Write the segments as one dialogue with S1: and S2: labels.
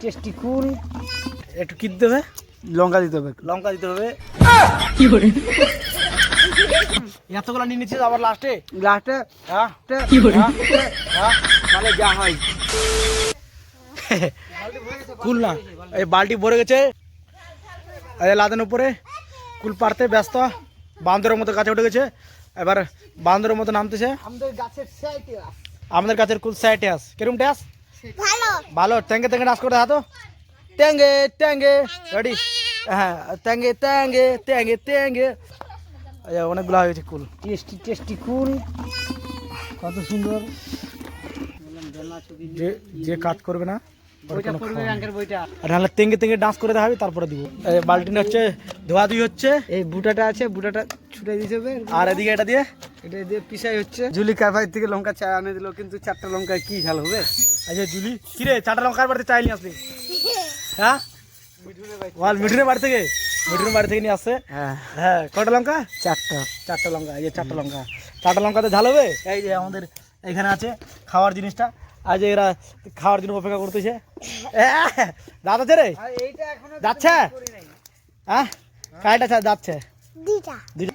S1: Tasty কুল।
S2: একটু কি দিতে হবে?
S1: লঙ্কা দিতে হবে।
S2: লঙ্কা দিতে হবে। এতগুলো নিয়ে নিচ্ছিস আবার লাস্টে
S1: লাস্টে
S2: হ্যাঁ?
S1: হ্যাঁ,
S2: হ্যাঁ?
S1: মানে যা হয়।
S2: কুল না। এই বালতি ভরে গেছে। এই লাদেন উপরে। কুল পারতে ব্যস্ত। বান্দরের মতো গাছে উঠে গেছে। এবার বান্দরের মতো নামতেছে।
S1: আমাদের গাছের
S2: আমাদের গাছের কুল সাইড ট্যাস কিরম ট্যাস
S3: ভালো।
S2: ভালো। ট্যাঙ্গে ট্যাঙ্গে ডান্স করে হাতো ট্যাঙ্গে ট্যাঙ্গে। রেডি হ্যাঁ ট্যাঙ্গে ট্যাঙ্গে ট্যাঙ্গে ট্যাঙ্গে। অনেকগুলো হয়ে গেছে কুল।
S1: টেস্টি টেস্টি কুল। কত সুন্দর।
S2: যে যে কাজ করবে না আর নাহলে তেঙ্গে তেঙ্গে ডান্স করে দেখাবি তারপরে দিব। এই বালতিটা হচ্ছে ধোয়া ধুই হচ্ছে।
S1: এই বুটাটা আছে বুটাটা ছুটে দিতে হবে
S2: আর এদিকে এটা দিয়ে?
S1: এটা দিয়ে পিসাই হচ্ছে। জুলি থেকে লঙ্কা চা আনে দিল কিন্তু চারটা লঙ্কা কি ঝাল হবে?
S2: আচ্ছা জুলি কিরে চারটা লঙ্কার বাড়িতে চাইলি আসলি? হ্যাঁ? ওয়াল মিঠুনের বাড়ি থেকে? মিঠুনের বাড়ি থেকে নিয়ে আসছে?
S1: হ্যাঁ।
S2: হ্যাঁ কটা লঙ্কা?
S1: চারটা।
S2: চারটা লঙ্কা এই যে চারটা লঙ্কা। চারটা লঙ্কাতে ঝাল হবে? এই যে আমাদের এখানে আছে খাওয়ার জিনিসটা। আজ এরা খাওয়ার জন্য অপেক্ষা করতেছে। দাঁত আছে রে? যাচ্ছে? হ্যাঁ? কাইটা চা- যাচ্ছে।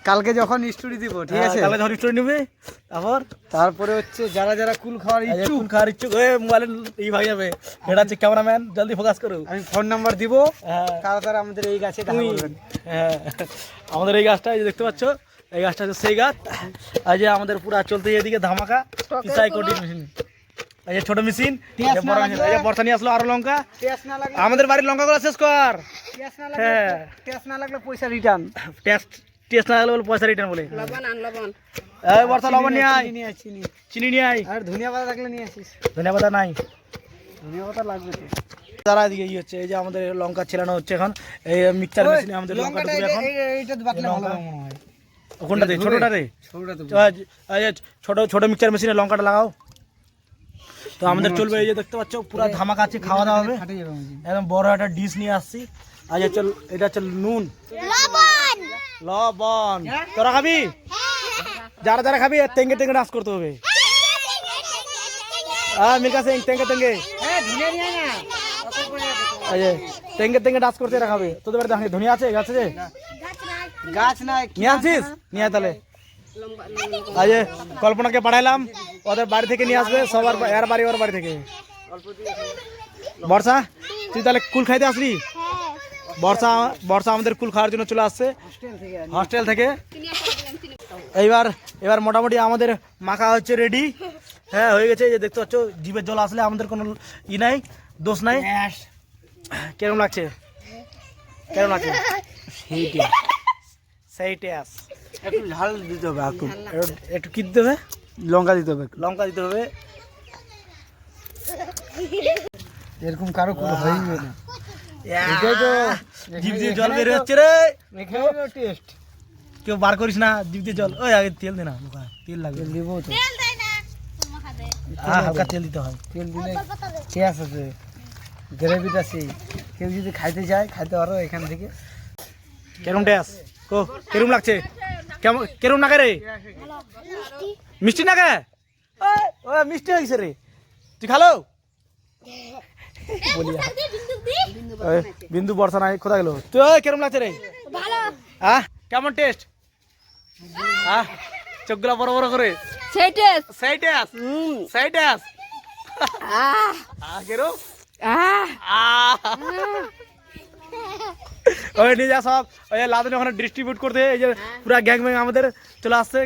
S1: কালকে যখন স্টোরি দিব ঠিক আছে?
S2: তাহলে ধর স্টোরি নিবি তারপর?
S1: তারপরে হচ্ছে যারা যারা কুল খাওয়ার
S2: এই
S1: ইচ্ছুক
S2: কুল খাওয়ার ইচ্ছুক এ মোবাইলে ই ভাই যাবে। এটা হচ্ছে ক্যামেরাম্যান জলদি ফোকাস করো।
S1: আমি ফোন নাম্বার দিব
S2: হ্যাঁ।
S1: তারা তারা আমাদের এই গাছে দেখা করবেন।
S2: হ্যাঁ। আমাদের এই গাছটা যে দেখতে পাচ্ছ এই গাছটা হচ্ছে সেই গাছ। এই যে আমাদের পুরা চলতে এদিকে ধামাকা পিসাই কোটি মেশিন এই যে ছোট মেশিন এই এই বর্ষা নিয়ে আসলো আরও লঙ্কা। আমাদের বাড়ির লঙ্কাগুলো শেষ কর। হ্যাঁ।
S1: টেস্ট না লাগলে পয়সা রিটার্ন
S2: টেস্ট টেস্ট না লাগলে পয়সা রিটার্ন বলে।
S3: লবণ আন লবণ।
S2: এই বর্ষা লবণ নিয়ে আয়।
S1: নিয়ে চিনি।
S2: চিনি নিয়ে আয়।
S1: আর ধনিয়া পাতা থাকলে নিয়ে আসিস।
S2: ধনিয়া পাতা নাই।
S1: ধনিয়া পাতা লাগবে তো।
S2: যারা এদিকে ই হচ্ছে এই যে আমাদের লঙ্কা ছেলানো হচ্ছে এখন এই মিক্সচার মেশিনে আমাদের লঙ্কাটা
S1: লঙ্কাটা
S2: এখন
S1: এই- এই- এইটা বাটলে ভালো মনে হয়।
S2: কোনটা দে? ছোটটা রে
S1: ছোটটা তো
S2: এই যে ছোট ছোট মিক্সচার মেশিনে লঙ্কাটা লাগাও। তো আমাদের চলবে এই যে দেখতে পাচ্ছ পুরো ধামাকা আছে খাওয়া দাওয়া হবে। একদম বড় একটা ডিশ নিয়ে আসছি। আজ চল এটা হচ্ছে নুন।
S3: লবণ।
S2: লবণ। তোরা খাবি? যারা যারা খাবি তেঙ্গে তেঙ্গে ডান্স করতে হবে। হ্যাঁ মিকা সিং তেঙ্গে এই যে তেঙ্গে তেঙ্গে ডান্স করতে এরা খাবে। তোদের বাড়িতে ধনিয়া আছে গাছ আছে?
S1: গাছ নাই।
S2: নিয়ে আনছিস নিয়ে আয় তাহলে। আজ কল্পনাকে পাঠাইলাম ওদের বাড়ি থেকে নিয়ে আসবে সবার এর বাড়ি ওর বাড়ি থেকে। বর্ষা তুই তাহলে কুল খাইতে আসলি? বর্ষা বর্ষা আমাদের কুল খাওয়ার জন্য চলে আসছে। হস্টেল থেকে। এইবার এবার মোটামুটি আমাদের মাখা হচ্ছে রেডি হ্যাঁ হয়ে গেছে যে দেখতে পাচ্ছ জিভের জল আসলে আমাদের কোনো ই নাই দোষ নাই। কেরম লাগছে? কেরম লাগছে? সেই টেস
S1: একটু ঝাল দিতে হবে একটু
S2: একটু- একটু কি দিতে হবে?
S1: লঙ্কা দিতে হবে।
S2: লঙ্কা দিতে হবে।
S1: এরকম কারও কোনো হয়ই না।
S2: জিভ দিয়ে জল বের হচ্ছে রে।
S1: টেস্ট
S2: কেউ বার করিস না জিভ দিয়ে জল। ওই আগে তেল দে না লোকা, তেল লাগবে।
S1: দিব তো।
S3: তেল দেয় না
S2: হ্যাঁ হালকা তেল দিতে হয়।
S1: তেল দিলে গ্যাস আছে। গ্রেভিটা সেই কেউ যদি খাইতে চায় খাইতে পারো এখান থেকে।
S2: কেরম টেস কো কেরম লাগছে? কেমন কেরম নাগে রে? মিষ্টি? ওই, ওই মিষ্টি হয়েছে রে। তুই খালো? বলি। বিন্দু বর্ষা নাই কোথায় গেল? তুই কেরম লাগছে রে? হ্যাঁ কেমন টেস্ট হ্যাঁ চোখগুলা বড় বড় করে।
S3: সেই টেস্ট
S2: সেই টেস্ট সেই টেস্ট
S3: আহ
S2: আহ কেরম?
S3: আহ
S2: আহ ওই নিয়ে যা সব। ওই ওখানে ডিস্ট্রিবিউট করতে এই যে পুরা গ্যাং ব্যাং আমাদের চলে আসছে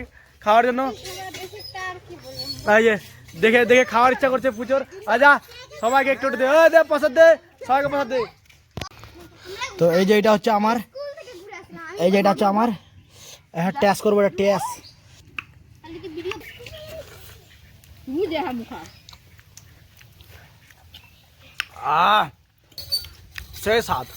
S2: খাওয়ার জন্য। এই যে দেখে দেখে খাওয়ার ইচ্ছা করছে পুজোর। আজা সবাইকে একটু একটু দে ওই দে প্রসাদ দে সবাইকে প্রসাদ দে। তো এই যে এটা হচ্ছে আমার এই যে এটা হচ্ছে আমার হ্যাঁ ট্যাস করব এটা ট্যাস
S3: বুঝে মুখা
S2: আহ সেই স্বাদ।